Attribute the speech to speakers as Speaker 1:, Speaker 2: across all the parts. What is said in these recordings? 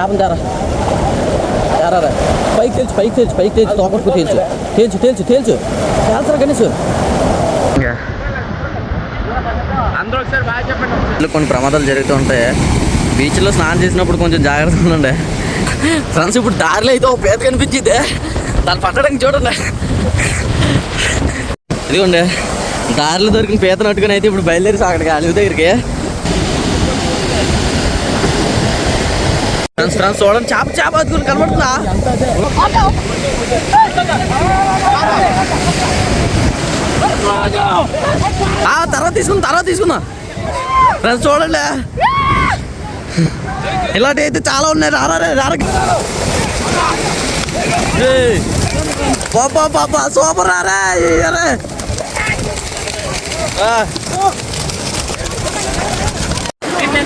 Speaker 1: చేపలు తేరా. తేరారా. పైకి తేల్చు పైకి తేల్చు పైకి తేల్చు తోకట్టుకు తేల్చు. తేల్చు తేల్చు తేల్చు. తేల్చరా గణేష్?
Speaker 2: అందరూ ఒకసారి బాగా చెప్పండి
Speaker 1: కొన్ని ప్రమాదాలు జరుగుతూ ఉంటాయి బీచ్లో స్నానం చేసినప్పుడు కొంచెం జాగ్రత్తగా ఉండండి. ఫ్రెండ్స్ ఇప్పుడు దారిలో అయితే ఒక పేద కనిపించింది. దాన్ని పట్టడానికి చూడండి. ఇదిగోండి. దారిలో దొరికిన పీత అట్టుకుని అయితే ఇప్పుడు బయలుదేరి అక్కడికి అలివి దగ్గరికి. ఫ్రెండ్స్ ఫ్రెండ్స్ చూడండి చేప చేప అతుకుని కనబడుతుందా? ఆ, తర్వాత తీసుకుందా తర్వాత తీసుకుందా. ఫ్రెండ్స్ చూడండి ఇలాంటి అయితే చాలా ఉన్నాయి. రారా రారా. ఏయ్. పాపా పాపా సూపర్ రారా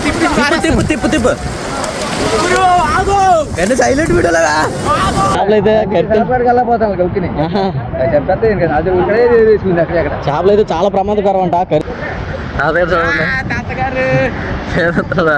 Speaker 1: తిప్పు తిప్పు తిప్పు తిప్పు. అంటే సైలెంట్ వీడియోలాగా చేపలు అయితే చేపలు అయితే చాలా ప్రమాదకరం అంట. కరి అదే చూడండి
Speaker 2: తాతగారు.
Speaker 1: చేస్తుందా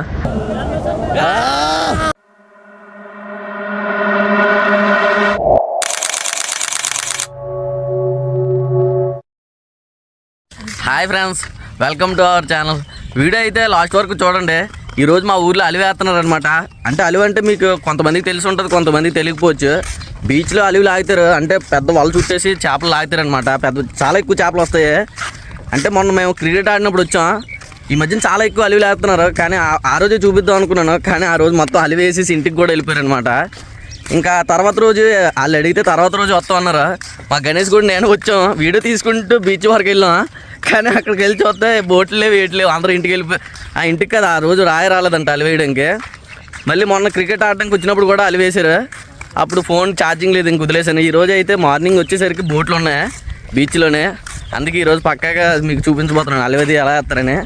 Speaker 1: hi friends welcome to our channel. Video అయితే లాస్ట్ వరకు చూడండి. ఈరోజు మా ఊర్లో అలివి వేస్తున్నారు అనమాట అంటే అలివి అంటే మీకు కొంతమందికి తెలిసి ఉంటుంది కొంతమందికి తెలియకపోవచ్చు. బీచ్లో అలివి లాగుతారు అంటే పెద్ద వల చుట్టేసి చేపలు లాగుతారు అనమాట పెద్ద చాలా ఎక్కువ చేపలు వస్తాయి. అంటే మొన్న మేము క్రికెట్ ఆడినప్పుడు వచ్చాం. ఈ మధ్యన చాలా ఎక్కువ అలివి లేస్తున్నారు కానీ ఆ- ఆ రోజే చూపిద్దాం అనుకున్నాను. కానీ ఆ రోజు మొత్తం అలివి వేసేసి ఇంటికి కూడా వెళ్ళిపోయారు అనమాట ఇంకా తర్వాత రోజు వాళ్ళు అడిగితే తర్వాత రోజు వస్తాం అన్నారు. మా గణేష్ కూడా నేను వచ్చాం. వీడియో తీసుకుంటూ బీచ్ వరకు వెళ్ళాం. కానీ అక్కడికి వెళ్ళి చూస్తే బోట్లు లేవు వేయట్లేవు లేవు. అందరూ ఇంటికి వెళ్ళిపోయి ఆ ఇంటికి కదా ఆ రోజు రాయి రాలేదంట అలివి వేయడానికి. మళ్ళీ మొన్న క్రికెట్ ఆడడానికి వచ్చినప్పుడు కూడా అలివి అప్పుడు ఫోన్ ఛార్జింగ్ లేదు ఇంక వదిలేసాను ఈ రోజు అయితే మార్నింగ్ వచ్చేసరికి బోట్లు ఉన్నాయి బీచ్లోనే అందుకే ఈరోజు పక్కాగా మీకు చూపించబోతున్నాను అలివేది ఎలా వేస్తారని.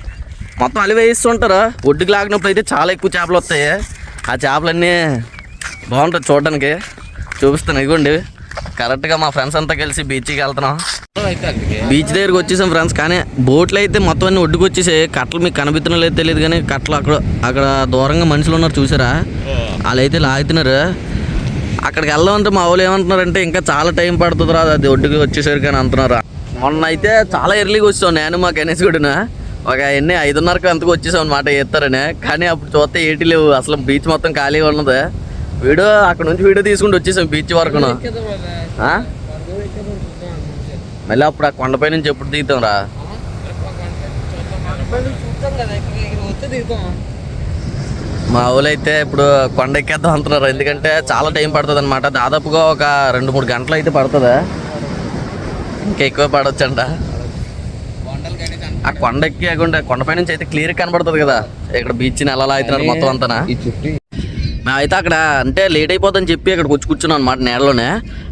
Speaker 1: మొత్తం అలివి వేస్తుంటారు ఒడ్డుకి లాగినప్పుడు అయితే చాలా ఎక్కువ చేపలు వస్తాయి. ఆ చేపలన్నీ బాగుంటుంది చూడడానికి. చూపిస్తాను ఇదిగోండి కరెక్ట్గా మా ఫ్రెండ్స్ అంతా కలిసి బీచ్కి వెళ్తున్నాం. బీచ్ దగ్గరికి వచ్చేసాం ఫ్రెండ్స్ కానీ బోట్లు అయితే మొత్తం అన్ని ఒడ్డుకు వచ్చేసాయి కట్టలు మీకు కనిపిస్తున్నా లేదు తెలియదు కానీ కట్టలు అక్కడ అక్కడ దూరంగా మనుషులు ఉన్నారు చూసారా? వాళ్ళు అయితే లాగుతున్నారు. అక్కడికి వెళ్దామంటే మా వాళ్ళు ఏమంటున్నారంటే ఇంకా చాలా టైం పడుతుంది రా అది ఒడ్డుకి వచ్చేసరికి అని అంటున్నారు. మొన్న అయితే చాలా ఎర్లీగా వచ్చాం నేను మా గణేష్ గుడిన. ఒక ఎన్ని ఐదున్నరకు అంతకు వచ్చేసాం అనమాట ఎత్తారని. కానీ అప్పుడు చూస్తే ఏటి లేవు అసలు బీచ్ మొత్తం ఖాళీగా ఉన్నది. వీడియో అక్కడ నుంచి వీడియో తీసుకుంటూ వచ్చేసాం బీచ్ వరకును. ఆ? మళ్ళీ అప్పుడు ఆ కొండపై నుంచి ఎప్పుడు దిగుతాం రా? మా ఊళ్ళో అయితే ఇప్పుడు కొండ ఎక్కేద్దాం అంటున్నారు. ఎందుకంటే చాలా టైం పడుతుంది అనమాట దాదాపుగా ఒక రెండు మూడు గంటలు అయితే పడుతుంది? ఇంకా ఎక్కువ పడవచ్చంట ఆ కొండ ఎక్కి కొండపై నుంచి అయితే క్లియర్ కనబడుతుంది కదా. ఇక్కడ బీచ్ ఎలా అవుతున్నారు మొత్తం అంతనా? అయితే అక్కడ అంటే లేట్ అయిపోతుందని చెప్పి అక్కడికి వచ్చి కూర్చున్నాం అనమాట నేలలోనే.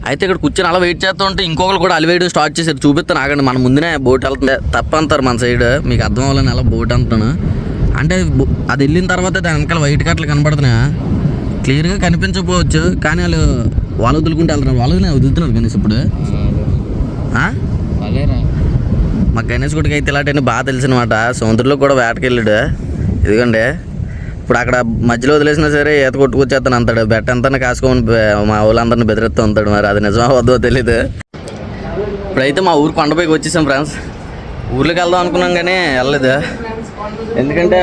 Speaker 1: అయితే ఇక్కడ కూర్చొని అలా వెయిట్ చేస్తూ ఉంటే ఇంకొకరు కూడా అలివేయడం స్టార్ట్ చేశారు. చూపిస్తాను ఆగండి మన ముందునే బోట్ వెళ్తుంది తప్ప అంటారు మన సైడ్ మీకు అర్థం అవ్వాలని అలా బోట్ అంటున్నాను అంటే అది వెళ్ళిన తర్వాత దాని వెనకాల వైట్ కట్టలు కనబడుతున్నాయా? క్లియర్గా కనిపించకపోవచ్చు కానీ వాళ్ళు వాళ్ళు వదులుకుంటే వెళ్తున్నారు. వాళ్ళు వదులుతున్నారు గణేష్ ఇప్పుడు? మా గణేష్ గుడికి అయితే ఇలాంటివన్నీ బాగా తెలుసు అనమాట సముద్రంలో కూడా వేటకి వెళ్ళాడు. ఇదిగోండి. ఇప్పుడు అక్కడ మధ్యలో వదిలేసినా సరే ఈత కొట్టుకొచ్చేస్తాను అంతాడు బెట్ట అంతా కాసుకోమని మా ఊళ్ళందరిని బెదిరిస్తూ ఉంటాడు మరి. అది నిజమా వద్దో తెలియదు ఇప్పుడైతే మా ఊరు కొండపైకి వచ్చేసాం ఫ్రెండ్స్. ఊర్లోకి వెళ్దాం అనుకున్నాం కానీ వెళ్ళలేదు. ఎందుకంటే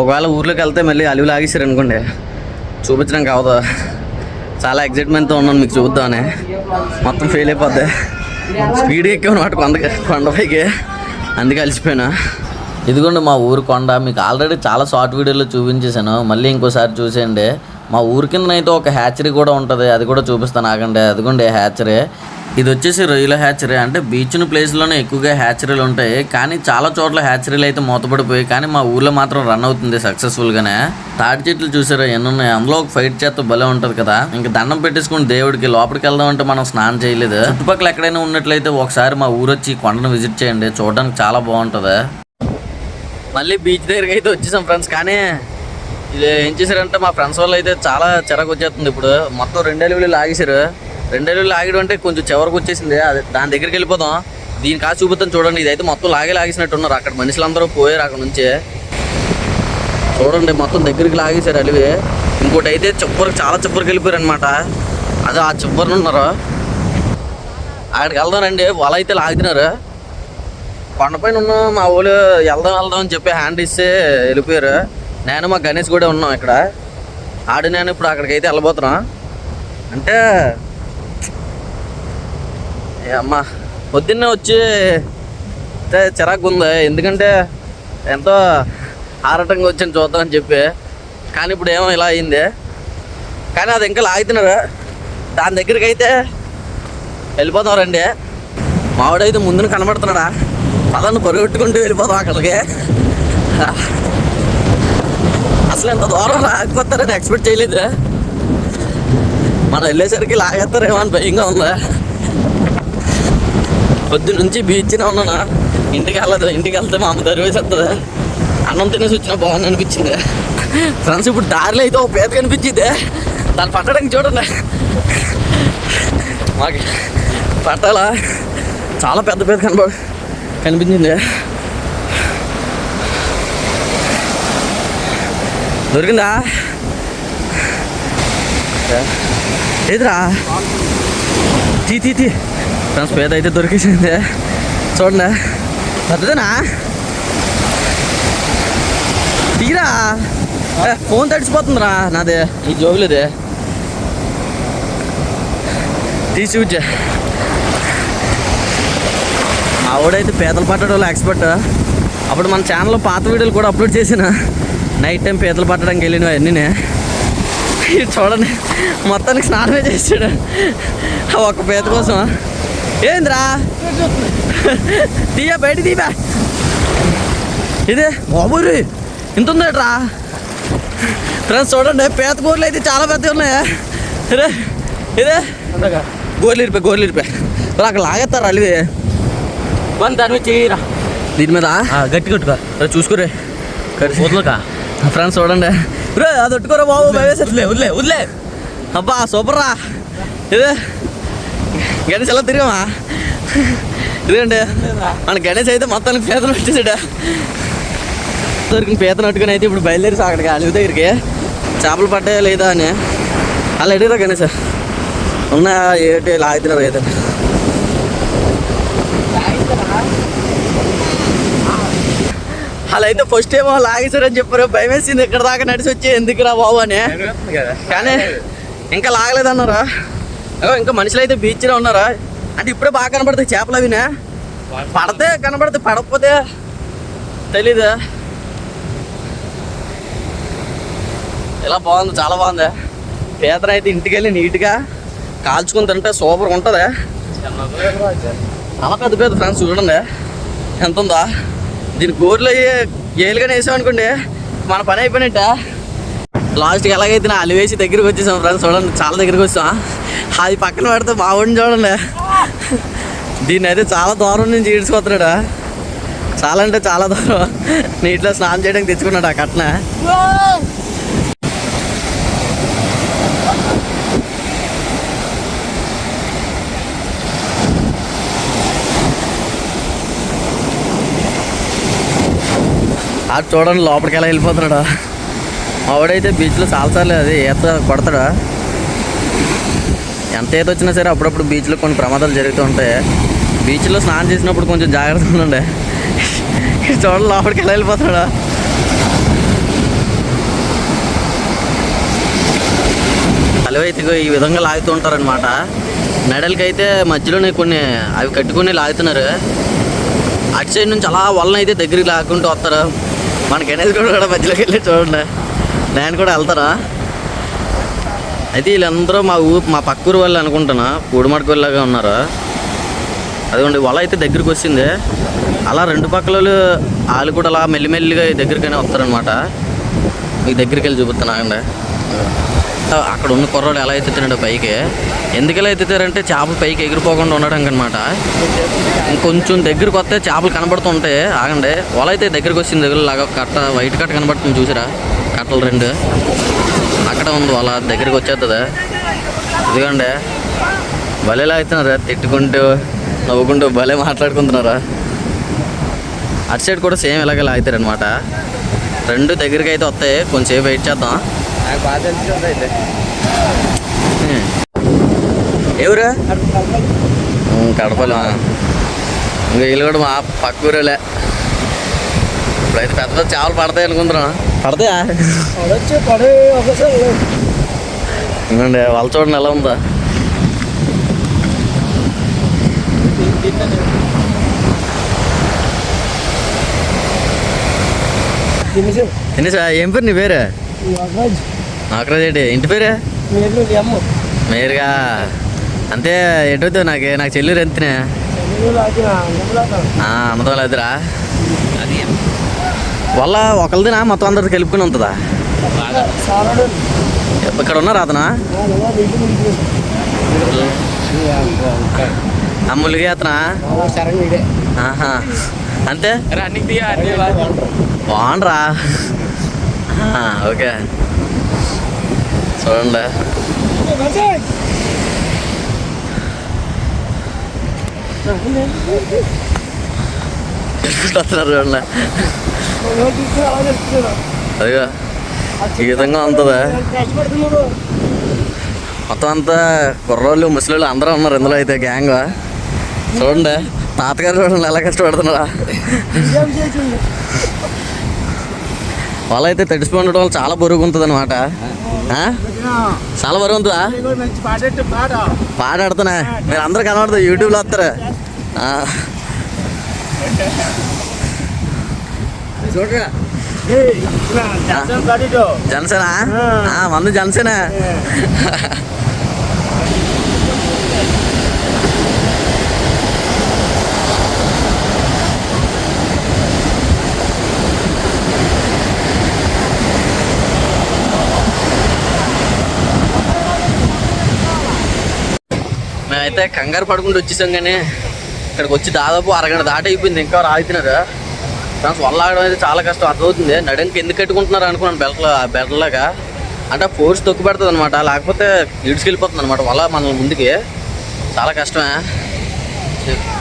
Speaker 1: ఒకవేళ ఊర్లోకి వెళ్తే మళ్ళీ అలివి లాగేసారు అనుకోండి. చూపించడం అవదు చాలా ఎగ్జైట్మెంట్తో ఉన్నాను మీకు చూద్దామని. మొత్తం ఫెయిల్ అయిపోద్ది. స్పీడ్గా ఎక్కామన్నమాట కొండ కొండపైకి. అందుకే అలసిపోయినా. ఇదిగోండి మా ఊరు కొండ. మీకు ఆల్రెడీ చాలా షార్ట్ వీడియోలో చూపించేశాను. మళ్ళీ ఇంకోసారి చూసేయండి. మా ఊరి కిందనైతే ఒక హ్యాచరీ కూడా ఉంటుంది. అది కూడా చూపిస్తాను ఆగండి. అదిగోండి హ్యాచరీ. ఇది వచ్చేసి రొయ్యల హ్యాచరీ. అంటే బీచ్ను ప్లేస్లోనే ఎక్కువగా హ్యాచరీలు ఉంటాయి. కానీ చాలా చోట్ల హ్యాచరీలు అయితే మూతపడిపోయి కానీ మా ఊర్లో మాత్రం రన్ అవుతుంది సక్సెస్ఫుల్గానే తాటి చెట్లు చూసారా? ఎన్ని ఉన్నాయి? అందులో ఒక ఫైట్ చేస్తే భలే ఉంటుంది కదా. ఇంకా దండం పెట్టేసుకుని దేవుడికి లోపలికి వెళ్దాం అంటే మనం స్నానం చేయలేదు. చుట్టుపక్కల ఎక్కడైనా ఉన్నట్లయితే ఒకసారి మా ఊరు వచ్చి కొండను విజిట్ చేయండి. చూడడానికి చాలా బాగుంటుంది. మళ్ళీ బీచ్ దగ్గరికి అయితే వచ్చేసాం ఫ్రెండ్స్ కానీ ఇది ఏం చేశారంటే మా ఫ్రెండ్స్ వాళ్ళు అయితే చాలా చిరాకు వచ్చేస్తుంది ఇప్పుడు. మొత్తం రెండేళ్ళు లాగేశారు. రెండేళ్ళు లాగడం అంటే కొంచెం చివరికి వచ్చేసింది. అది దాని దగ్గరికి వెళ్ళిపోదాం. దీని కాదు చూపుతాను చూడండి. ఇదైతే మొత్తం లాగే లాగేసినట్టు ఉన్నారు అక్కడ మనుషులందరూ పోయారు అక్కడ నుంచి. చూడండి మొత్తం దగ్గరికి లాగేశారు అలివి. ఇంకోటి అయితే చివరికి చాలా చివరికి వెళ్ళిపోయారు అనమాట అదే ఆ చివరిని ఉన్నారు. అక్కడికి వెళ్దానండి వాళ్ళు అయితే లాగుతున్నారు. కొండపైన ఉన్నాం మా ఊళ్ళు వెళ్దాం వెళ్దాం అని చెప్పి హ్యాండ్ ఇస్తే వెళ్ళిపోయారు. నేను మా గణేష్ కూడా ఉన్నాం ఇక్కడ. ఆడు నేను ఇప్పుడు అక్కడికి అయితే వెళ్ళబోతున్నాం. అంటే ఏ అమ్మా పొద్దున్నే వచ్చి అయితే చిరాకు ఉంది. ఎందుకంటే ఎంతో ఆరాటంగా వచ్చాను చూద్దాం అని చెప్పి. కానీ ఇప్పుడు ఏమో ఇలా అయింది. కానీ అది ఇంకా లాగుతున్నారు. దాని దగ్గరికి అయితే వెళ్ళిపోతాం రండి. మావాడైతే ముందున కనబడుతున్నాడా? పదను పరుగెట్టుకుంటూ వెళ్ళిపోతాం అక్కడికి. అసలు ఎంత దూరం రాకపోతారని ఎక్స్పెక్ట్ చేయలేదు. మనం వెళ్ళేసరికి లాగేస్తారేమో అని భయంగా ఉందా. పొద్దు నుంచి బీచ్నే ఉన్నానా? ఇంటికి వెళ్ళదు ఇంటికి వెళ్తే మా అమ్మ దరివేసేస్తుంది అన్నం తినేసి వచ్చినా బాగుంది అనిపించింది. ఫ్రెండ్స్ ఇప్పుడు దారిలో అయితే ఒక పేద కనిపించింది. దాన్ని పట్టడానికి చూడండి. మాకు పట్టాలా? చాలా పెద్ద పేద కనబడు కనిపించింది? దొరికిందా? ఏదిరా తీ తీ తీ. ఫ్రెండ్స్ పేద అయితే దొరికేసింది. చూడండి. పెద్దదేనా? తీరా. ఏ, ఫోన్ తడిచిపోతుందిరా నాదే. ఈ జోబులేదే. తీసి చూచా ఆవిడైతే పీతలు పట్టడంలో ఎక్స్పర్ట్ అప్పుడు మన ఛానల్లో పాత వీడియోలు కూడా అప్లోడ్ చేసిన. నైట్ టైం పీతలు పట్టడానికి వెళ్ళిన అన్నీ చూడండి మొత్తానికి స్నానమే చేసాడు ఆ ఒక్క పీత కోసం. ఏంద్రా? తీయా బయట తీయా. ఇదే. బాబురి ఇంత ఉందేట్రా? ఫ్రెండ్స్ చూడండి పీత గోర్లు అయితే చాలా పెద్దవి ఉన్నాయి. ఇదే. ఇదే గోర్లు ఇరిపోయి గోర్లు ఇరిపోయి అక్కడ లాగేస్తారు అలివి.
Speaker 2: దాని మీద చేయరా
Speaker 1: దీని మీద
Speaker 2: గట్టి కొట్టుకో
Speaker 1: రే చూసుకోరే
Speaker 2: వదలక
Speaker 1: ఫ్రెండ్స్ చూడండి రే అది ఒట్టుకోరా బాబు
Speaker 2: వదిలే వదిలే వదిలే
Speaker 1: అబ్బా సూపర్ రా ఇదే గణేష్ ఎలా తిరిగామా ఇదేండి మన గణేష్ అయితే మొత్తానికి పీతలు పెట్టేసాడు దొరికిన పీతను పట్టుకుని అయితే ఇప్పుడు బయలుదేరి అక్కడికి అలివి దగ్గరికి చేపలు పట్టాయా లేదా అని అలా ఎడిరా గణేష్ ఉన్నా ఏంటి లాగుతున్నారు అయితే అలా అయితే ఫస్ట్ ఏమో లాగేశారని చెప్పారు. భయం వేసింది ఇక్కడ దాకా నడిచి వచ్చి ఎందుకురా బాబు అని. కానీ ఇంకా లాగలేదన్నారా? ఇంకా మనుషులు అయితే బీచ్లో ఉన్నారా? అంటే ఇప్పుడే బాగా కనబడతాయి చేపలు అవినే. పడితే కనబడతాయి పడకపోతే తెలీదు? ఇలా బాగుంది చాలా బాగుంది. పీతన అయితే ఇంటికి వెళ్ళి నీట్గా కాల్చుకుని తింటే సూపర్ ఉంటుంది. చాలా పెద్ద పెద్ద ఫ్రెండ్స్ చూడండి. ఎంత ఉందా? దీని గోర్లు అయ్యి ఏలుగానే వేసామనుకోండి మన పని అయిపోయినట్ట. లాస్ట్కి ఎలాగైతే నా అలివేసి దగ్గరికి వచ్చేసాం ఫ్రెండ్స్ చూడండి చాలా దగ్గరికి వచ్చాం. అది పక్కన పెడితే మా ఊడిని చూడండి. దీన్ని అయితే చాలా దూరం నుంచి ఈడ్చుకొస్తున్నాడు. చాలా అంటే చాలా దూరం. నీటిలో స్నానం చేయడానికి తెచ్చుకున్నాడు ఆ కట్న. అది చూడండి లోపలికి ఎలా వెళ్ళిపోతున్నాడా. ఆవిడైతే బీచ్లో చాలాసార్లు అది ఈత కొడతాడా. ఎంత ఈత వచ్చినా సరే అప్పుడప్పుడు బీచ్లో కొన్ని ప్రమాదాలు జరుగుతూ ఉంటాయి. బీచ్లో స్నానం చేసినప్పుడు కొంచెం జాగ్రత్తగా ఉండండి. చూడండి లోపలికి ఎలా వెళ్ళిపోతున్నాడా. అలవైతే ఈ విధంగా లాగుతూ ఉంటారనమాట మెడల్కి అయితే మధ్యలోనే కొన్ని అవి కట్టుకొని లాగుతున్నారు. అటు సైడ్ నుంచి అలా వలన అయితే దగ్గరికి లాక్కుంటూ వస్తారు. మన గణేష్ కూడా కూడా మధ్యలోకి వెళ్ళి చూడండి. నేను కూడా వెళ్తారా? అయితే వీళ్ళందరూ మా ఊ మా పక్క ఊరు వాళ్ళు అనుకుంటున్నా పూడిమడకూరులాగా ఉన్నారు? అదిగోండి వల అయితే దగ్గరికి వచ్చింది. అలా రెండు పక్కల వాళ్ళు వాళ్ళు కూడా అలా మెల్లిమెల్లిగా దగ్గరికైనా వస్తారనమాట మీ దగ్గరికి వెళ్ళి చూపిస్తున్నా అండి అక్కడ ఉన్న కుర్రాడు ఎలా ఎత్తుతున్నాడు పైకి. ఎందుకు ఎలా ఎత్తుతారంటే చేపలు పైకి ఎగిరిపోకుండా ఉండడానికి అనమాట ఇంకొంచెం దగ్గరికి వస్తే చేపలు కనబడుతుంటాయి ఆగండి. వల అయితే దగ్గరికి వచ్చింది దగ్గర లాగా కట్ట వైట్ కట్ట కనబడుతుంది చూసారా? కట్టలు రెండు. అక్కడ ఉంది వల దగ్గరికి వచ్చేస్తుంది ఇదిగోండి. భలేలా అవుతున్నారా తిట్టుకుంటూ నవ్వుకుంటూ భలే మాట్లాడుకుంటున్నారా. అటు సైడ్ కూడా సేమ్ ఇలాగే లాగుతారనమాట రెండు దగ్గరికి అయితే వస్తాయి కొంచెంసేపు వెయిట్ చేద్దాం.
Speaker 2: నాకు బాగా తెలిసి అయితే.
Speaker 1: ఎవరు? కడపలు. ఇంకా వీళ్ళు కూడా మా పక్క ఊరేలే ఇప్పుడైతే పెద్ద పెద్ద చేపలు పడతాయి అనుకుంటున్నా. పడతాయా?
Speaker 3: పడొచ్చు పడే ఒకసారి
Speaker 1: ఇంకండి వాళ్ళ చూడండి ఎలా ఉందా? తినేసా ఏం పేరు నీ పేరు? ఏంటి? ఇంటి పేరే? మేరుగా అంతే ఎటవుతావు నాకు నాకు చెల్లెరు ఎంతనే? అన్నదో లేదురా వాళ్ళ ఒకరిదినా మొత్తం అందరిది కలుపుకొని ఉంటుందా? ఇక్కడ ఉన్నారా అతనా? అమ్ములుగా అతనా? అంతే? బాగుండ్రా ఆ, ఓకే. చూడండి. వస్తున్నారు చూడండి. అదిగా ఈ విధంగా ఉంటుందా? మొత్తం అంతా కుర్రోళ్ళు ముసలిళ్ళు అందరూ ఉన్నారు ఇందులో అయితే గ్యాంగ్. చూడండి తాతగారు చూడండి ఎలా కష్టపడుతున్నారా?
Speaker 3: వాళ్ళైతే
Speaker 1: వాళ్ళ అయితే తడిసిపోయి ఉండడం వల్ల చాలా బరువుగా ఉంటుంది అనమాట చాలా
Speaker 3: పాడేట్టు పాట
Speaker 1: ఆడుతున్నా మీరు అందరూ కనబడుతుంది యూట్యూబ్లో వస్తారు.
Speaker 2: చూడరా
Speaker 1: జనసేన. ఆ, మంది జనసేన. మేమైతే కంగారు పడుకుంటూ వచ్చేసాం కానీ ఇక్కడికి వచ్చి దాదాపు అరగంట దాట అయిపోయింది. ఇంకా ఆగుతున్నారు ఫ్రెండ్స్ వల్ల ఆగడం అయితే చాలా కష్టం. అర్థమవుతుంది. నడంకి ఎందుకు కట్టుకుంటున్నారు అనుకున్నాను బెల్ట్ బెల్ట్లాగా అంటే ఫోర్స్ తొక్కు పెడుతుంది అనమాట లేకపోతే ఇడ్చుకెళ్ళిపోతుంది అనమాట వల్ల మన ముందుకి. చాలా కష్టమే.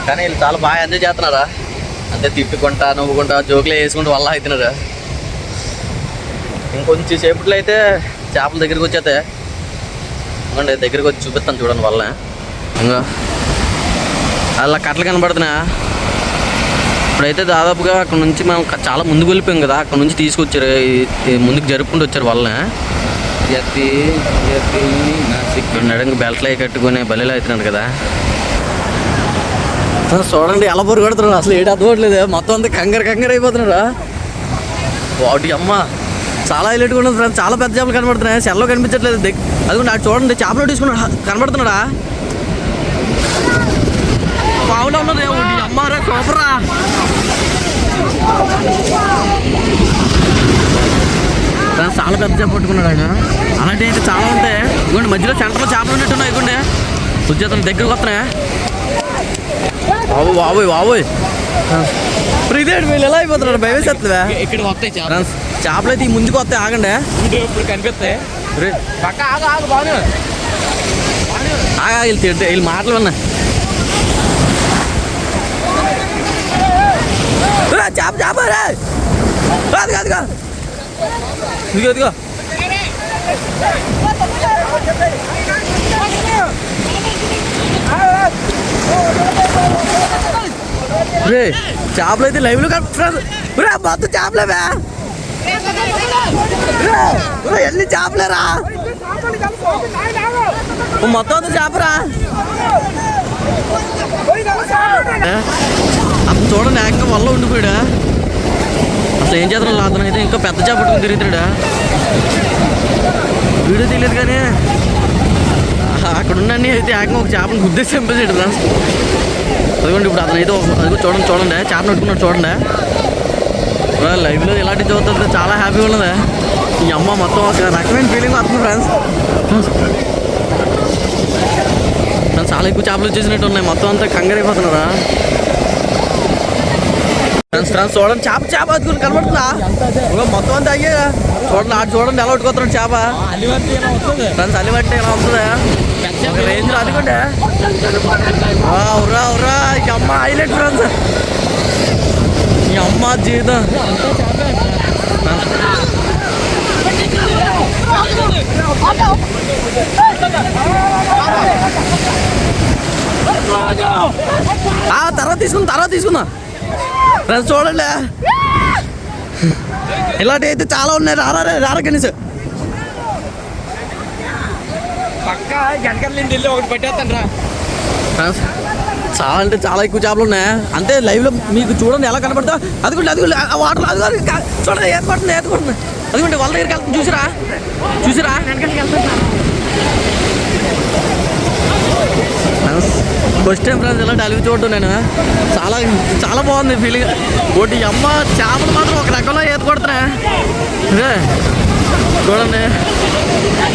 Speaker 1: కానీ వీళ్ళు చాలా బాగా ఎంజాయ్ చేస్తున్నారా? అంతే తిట్టుకుంటా నవ్వుకుంటా జోకులు వేసుకుంటూ వల్ల అవుతున్నారు ఇంకొంచెం సేపట్లో అయితే చేపల దగ్గరికి వచ్చేస్తే దగ్గరికి వచ్చి చూపిస్తాను చూడండి వల్ల ఇంకా అలా కట్టలు కనబడుతున్నా ఇప్పుడైతే దాదాపుగా అక్కడ నుంచి మనం చాలా ముందుకు వెళ్ళిపోయాం కదా. అక్కడ నుంచి తీసుకొచ్చారు. ముందుకు జరుపుకుంటూ వచ్చారు వాళ్ళని.
Speaker 2: ఎత్తి ఎత్తి నాసిక్
Speaker 1: బెల్ట్లు అవి బలిలో అవుతున్నాడు కదా. అసలు చూడండి ఎలా పొరు కొడుతున్నాడు అసలు ఏడు అర్థమవట్లేదు మొత్తం అంతా కంగారు కంగారు అయిపోతున్నాడు వాటి అమ్మ చాలా హైలైట్గా ఉన్నది ఫ్రెండ్స్. చాలా పెద్ద చేపలు కనబడుతున్నాయి. సెల్లో కనిపించట్లేదు. అది అది అటు చూడండి. చేపలు తీసుకున్నాడు. కనబడుతున్నాడా? పావులో ఉన్నది ఒకటి అమ్మారా సూపరా. చాలా పెద్ద చేప పట్టుకున్నాడు ఆయన. అలాంటి అయితే చాలా ఉంటాయి. ఇదిగోండి మధ్యలో సెంటర్లో చేపలు ఉన్నట్టున్నాయి ఇదిగోండి సుజాతం దగ్గరకు వస్తున్నాయా. బాబు బాబోయ్ బాబోయ్ ప్రీదేడ్ వీళ్ళు ఎలా అయిపోతున్నాడు భయం వేసేస్తుందా
Speaker 2: ఇక్కడ వస్తాయి
Speaker 1: చేపలు. అయితే ఈ ముందుకు వస్తాయి ఆగండి.
Speaker 2: ఇప్పుడు కనిపిస్తాయి. పక్క ఆగు ఆగు బాను
Speaker 1: ఆగా వీళ్ళు తింటే వీళ్ళు మాటలు విన్నా రా, చేప చేప రే కాదు కాదు కాదు ఇదిగో ఇదిగో రే చేపలు అయితే లైవ్లో కనిపిస్తుంది రే మొత్తం చేపలేవే రే, రే, ఎన్ని చేపలేరా ఓ, మొత్తం అంతా చేపరా ఏ? అతను చూడండి ఏకంగా వల్ల ఉండిపోయాడా? అసలు ఏం చేస్తున్నాడు? అతను అయితే ఇంకా పెద్ద చేప పట్టుకుని తిరుగుతాడా వీడియో తెలియదు కానీ అక్కడ ఉన్నన్ని అయితే ఏకంగా ఒక చేపను గుద్దేసి చంపేసాడు రా. అదిగోండి ఇప్పుడు అతను అయితే అదిగో చూడండి చూడండి. చేపను పట్టుకున్నాడు చూడండి. లైఫ్లో లైవ్లో ఇలాంటి చూస్తుంటే చాలా హ్యాపీగా ఉన్నదా. ఈ అమ్మ మొత్తం ఒక రకమైన ఫీలింగ్ వస్తుంది ఫ్రెండ్స్ ఫ్రెండ్స్ చాలా ఎక్కువ చేపలు వచ్చేసినట్టు ఉన్నాయి. మొత్తం అంతా కంగారైపోతున్నారా? ఫ్రెండ్స్ ఫ్రెండ్స్ చూడండి చేప చేప అతుకుని కనబడుతుందా? మొత్తం అంతా అయ్యే. చూడండి ఆడు చూడండి ఎలా పట్టుకోతున్నాడు చేప.
Speaker 2: అల్లివర్తి ఇలా వస్తుంది
Speaker 1: ఫ్రెండ్స్ అల్లిబట్టి ఎలా వస్తుందా రేంజ్ రేంజ్లో అదిగోండి ఆ, ఉర్రా ఉర్రా ఈ అమ్మ హైలైట్ ఫ్రెండ్స్. ఈ అమ్మ జీవితం. తర్వాత తీసుకుందాం తర్వాత తీసుకుందాం. ఫ్రెండ్స్ చూడండి. ఇలాంటివి అయితే చాలా ఉన్నాయి. రారా రే, రారా కనీసం
Speaker 2: పక్క ఒకటి పెట్టేస్తాను రా.
Speaker 1: చాలా అంటే చాలా ఎక్కువ చేపలు ఉన్నాయి. అంతే లైవ్లో మీకు చూడండి ఎలా అదిగోండి అదిగోండి. ఆ వాటర్ అదిగో కా- చూడండి ఏది పడుతుంది ఏది పడుతుంది. అదిగోండి వాళ్ళ దగ్గరికి వెళ్తుంది చూసిరా? చూసిరా? ఫస్ట్ టైం ఫ్రెండ్స్ ఇలా డలివి చూడటం నేను. చాలా చాలా బాగుంది ఫీలింగ్ ఒకటి అమ్మ చేపలు మాత్రం ఒక రకంలో ఈత కొడుతున్నా చూడండి.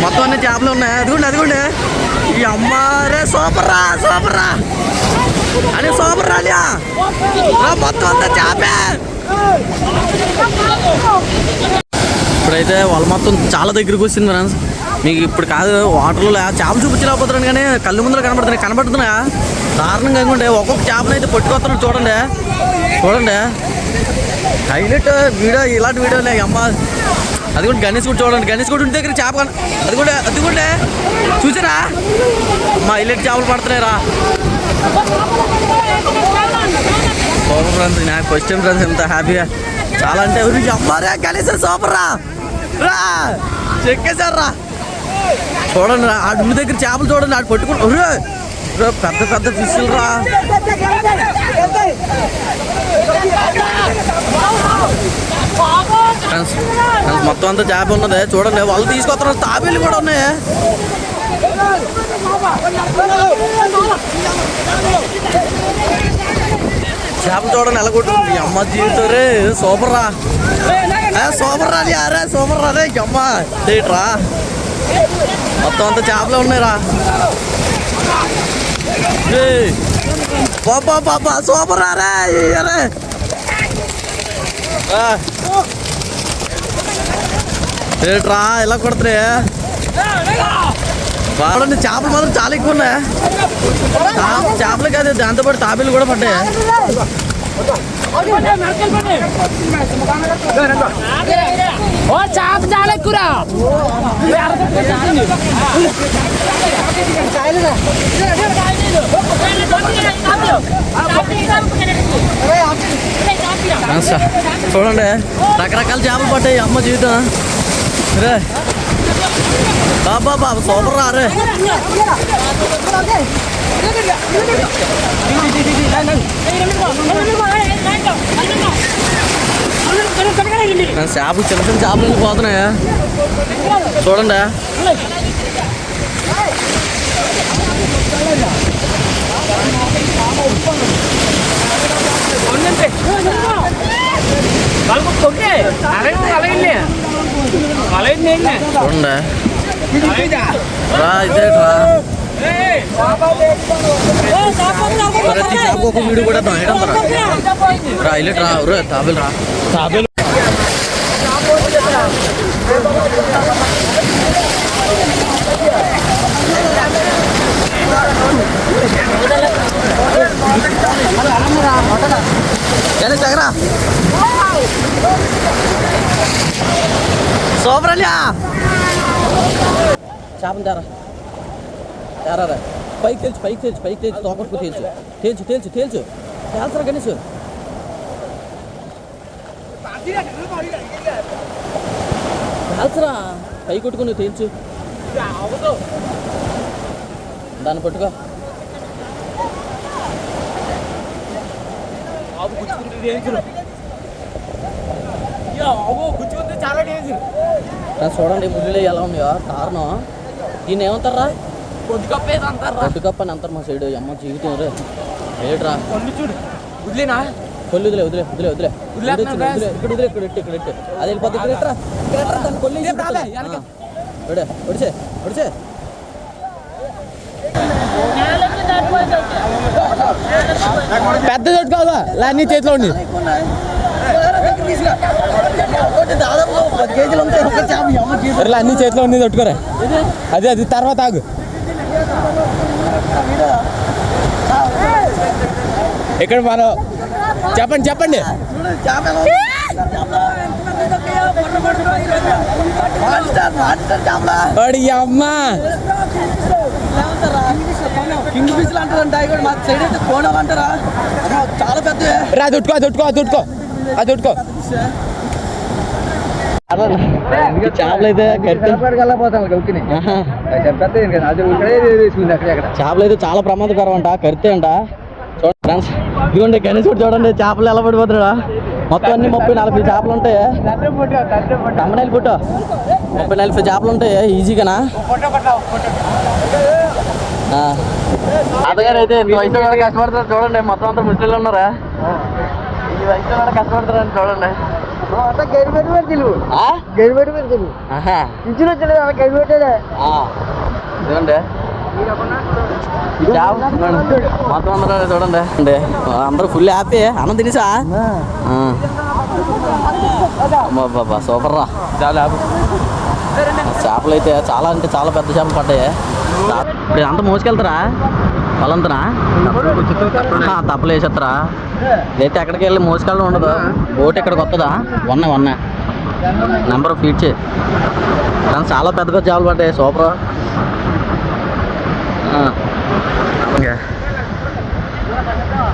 Speaker 1: మొత్తం అన్ని చేపలు ఉన్నాయి. అదిగోండి అదిగోండి. ఈ అమ్మ రే సూపర్ రా సూపర్ రా. అని సూపర్ రాలియా మొత్తం అంతా చేపే. ఇప్పుడైతే వాళ్ళు మొత్తం చాలా దగ్గరికి వచ్చింది ఫ్రెండ్స్ మీకు ఇప్పుడు కాదు వాటర్లో చేపలు చూపించలేకపోతున్నాను కానీ కళ్ళు ముందర కనబడుతున్నాయి. కనబడుతున్నాయా? దారుణంగా ఉండే ఒక్కొక్క చేపను అయితే పట్టుకొస్తున్నాడు చూడండి. చూడండి. హైలైట్ వీడియో ఇలాంటి వీడియోలే. అమ్మ అది కూడా గణేష్ కూడా చూడండి. గణేష్ కూడా ఉంటే దగ్గర చేప అది కూడా అది కూడా. చూసారా? అమ్మ హైలైట్ చేపలు పడుతున్నాయిరా. సూపర్ ఫ్రెండ్స్ నాకు ఫస్ట్ టైం ఫ్రెండ్స్ ఎంత హ్యాపీగా చాలా అంటే ఎవరు అమ్మారా గణేష్ సూపర్ రా. రా. చెక్కేశారు రా. చూడండి రా. ఆడు దగ్గర చేపలు చూడండి. ఆడు పట్టుకుని పెద్ద పెద్ద ఫిష్లు రా ఫ్రెండ్స్ మొత్తం అంతా చేప ఉన్నది చూడండి వాళ్ళు తీసుకొస్తున్నారు తాబేలు కూడా ఉన్నాయి. చేప చూడండి ఎలా అమ్మ జీవితం రే సూపర్ రా సూపర్ రా అరే సూపర్ రా రే ఈ రా. మొత్తం అంతా చేపలే ఉన్నాయి రా ఏయ్, బాబా బాబా సూపర్ రా రే ఈ అరే ఆ. ఏంట్రా ఇలా కొడుతున్నాయి చూడండి చేపలు మాత్రం చాలా ఎక్కువ ఉన్నాయి తా- చేపలు కాదు దాంతోపాటు తాబేలు కూడా పడ్డాయి
Speaker 3: ఓ చాప చాలా ఎక్కువరా
Speaker 1: స- చూడండి రకరకాల చేపలు పడ్డాయి అమ్మ జీవితం రే బాబా బాబా సూపర్ రా రే నా చేపలు చిన్న చిన్న చేపలు వెళ్ళిపోతున్నాయా చూడండి చూడండి రా ఇదే రా ప్రతి చేపకు ఒక వీడియో కూడా దాయడం రా ఇల్లెట్ రా రే తాబేలు రా
Speaker 2: తాబేలు
Speaker 1: ఎలా చగరా సూపర్ అలియా చేపలు తేరా తేరా రా పైకి తేల్చు పైకి తేల్చు పైకి తేల్చు. తోకట్టుకు తేల్చు. తేల్చు తేల్చు తేల్చు. తేల్చరా గణేష్. తేల్చరా పై కొట్టుకుని నువ్వు తేల్చు. దాన్ని పట్టుకో. చూడండి ముళ్ళు ఎలా ఉన్నాయో. కారణం? దీన్ని ఏమంటారా అని అంటారు మా సైడ్ అమ్మ జీవితం రే. ఏట్రా
Speaker 2: చూడు. వదిలేనా
Speaker 1: కొల్లు వదిలే వదిలే వదిలే. వదిలే ఇక్కడ వదిలే ఇక్కడ ఇట్టు ఇక్కడ ఇట్టు. అది వెళ్ళిపోతే ఇక్కడ ఎట్రా? ఇక్కడ ఎట్రా. ఒడే ఒడిచే ఒడిచే.
Speaker 2: పెద్ద చోటు కాదా అన్ని చేతిలో ఉండి. అన్ని చేతిలో ఉంది తట్టుకోరా అదే అది తర్వాత ఆగు. ఇక్కడ మనం చెప్పండి చెప్పండి.
Speaker 1: చూడు, చేప ఎలా ఉంది?
Speaker 2: వాడి అమ్మ.
Speaker 4: కింగ్ ఫిష్లు అంటారంట అవి కూడా మా సైడ్ అయితే కోణం అంటారా? అమ్మో, చాలా పెద్ద
Speaker 2: రా అది ఉట్టుకో అది ఉట్టుకో అది ఉట్టుకో చేపలు అయితే చేపలు అయితే చాలా ప్రమాదకరం అంట కరితే అంట. చూడండి ఫ్రెండ్స్ ఇదిగోండి గణేష్ కూడా చూడండి చేపలు ఎలా పడిపోతున్నాడా మొత్తం అన్ని ముప్పై నలభై చేపలు ఉంటాయి. తమ్మనేలు ఫోటో. ముప్పై నలభై చేపలు ఉంటాయి ఈజీగానా? ఆ. తాతగారు అయితే ఇంత కష్టపడతారు చూడండి మొత్తం అంతా ముసలిలో ఉన్నారా? ఈ వయసులో కూడా కష్టపడతారని చూడండి. చూడండి. మొత్తం అందరూ చూడండి. అండి. అందరూ ఫుల్ హ్యాపీ. అన్నం తినేసా బాబా సూపర్ రా చాలా చేపలు అయితే చాలా అంటే చాలా పెద్ద చేపలు పడ్డాయి. తా- ఇప్పుడు అంతా మోసుకెళ్తారా? వాళ్ళంతనా ఆ, తప్పలు వేసేస్తారా అయితే ఎక్కడికి వెళ్ళి మోసుకెళ్ళడం ఉండదు. బోట్ ఇక్కడికి వస్తుందా వన్న వన్న. నెంబర్ ఆఫ్ ఫీట్స్ కానీ చాలా పెద్ద పెద్ద చేపలు పడ్డాయి. సూపర్.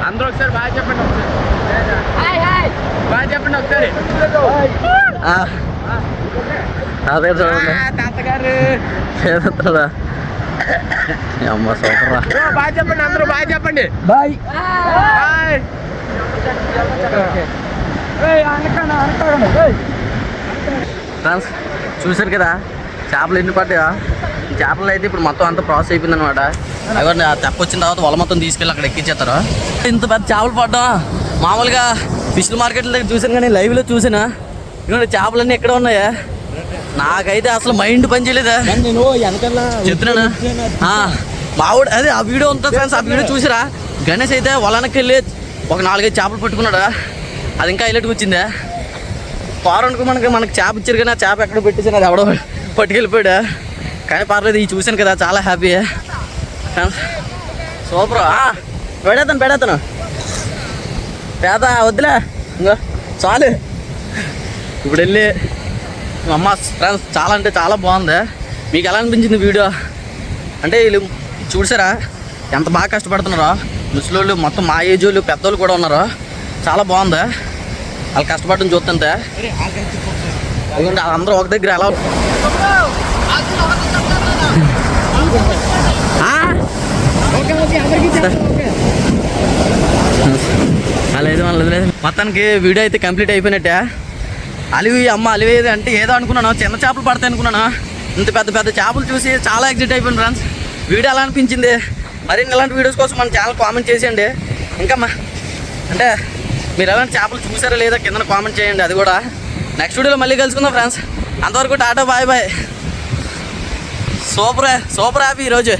Speaker 3: అందరూ ఒకసారి బాగా చెప్పండి బాగా చెప్పండి ఒకసారి.
Speaker 1: అదే చూడండి అమ్మ సూపర్
Speaker 3: బాగా చెప్పండి అందరూ బాగా చెప్పండి.
Speaker 4: బాయ్.
Speaker 3: బాయ్.
Speaker 1: ఫ్రెండ్స్ చూశారు కదా? చేపలు ఎన్ని పడ్డాయా? చేపలు అయితే ఇప్పుడు మొత్తం అంతా ప్రాసెస్ అయిపోయింది అనమాట అదే ఆ తెప్ప వచ్చిన తర్వాత వల మొత్తం తీసుకెళ్ళి అక్కడ ఎక్కించేస్తారు ఇంత పెద్ద చేపలు పడ్డా? మామూలుగా ఫిష్ మార్కెట్ల దగ్గర చూసాను కానీ లైవ్లో చూసాను ఇదిగోండి చేపలన్నీ ఎక్కడ ఉన్నాయా? నాకైతే అసలు మైండ్ పని చేయలేదా?
Speaker 2: నేను
Speaker 1: చెప్తున్నానా? మావాడు అదే ఆ వీడియో ఉంటుంది ఫ్రెండ్స్ ఆ వీడియో చూసిరా? గణేష్ అయితే వలనకి వెళ్ళి ఒక నాలుగైదు చేపలు పట్టుకున్నాడా? అది ఇంకా హైలైట్గా వచ్చిందా? పారనుకు మనకి మనకి చేప ఇచ్చారు కానీ ఆ చేప ఎక్కడ పెట్టేసాను అది ఎవడో పట్టుకెళ్ళిపోయాడు? కానీ పర్లేదు ఈ చూశాను కదా చాలా హ్యాపీ సూపర్. పెడతాను పెడతాను. పేద వద్దులే. ఇంకో చాలు. ఇప్పుడు వెళ్ళి అమ్మ ఫ్రెండ్స్ చాలా అంటే చాలా బాగుంది. మీకు ఎలా అనిపించింది వీడియో? అంటే వీళ్ళు చూసారా? ఎంత బాగా కష్టపడుతున్నారో? ముసలోళ్ళు మొత్తం మా ఏజ్ వాళ్ళు పెద్దోళ్ళు కూడా ఉన్నారు. చాలా బాగుంది. వాళ్ళు కష్టపడడం చూస్తుంటే. ఎందుకంటే అందరూ ఒక దగ్గర ఎలా అలా లేదు మన లేదు మొత్తానికి వీడియో అయితే కంప్లీట్ అయిపోయినట్టే. అలివి అమ్మ అలివేది అంటే ఏదో అనుకున్నాను? చిన్న చేపలు పడతాయి అనుకున్నాను? ఇంత పెద్ద పెద్ద చేపలు చూసి చాలా ఎగ్జైట్ అయిపోయింది ఫ్రెండ్స్ వీడియో ఎలా అనిపించింది? మరిన్ని ఇలాంటి వీడియోస్ కోసం మన ఛానల్ కామెంట్ చేసేయండి. ఇంకా అంటే మీరు ఎలాంటి చేపలు చూసారా లేదా కింద కామెంట్ చేయండి అది కూడా. నెక్స్ట్ వీడియోలో మళ్ళీ కలుసుకుందాం ఫ్రెండ్స్ అంతవరకు tata bye bye. Super super happy ఈరోజు.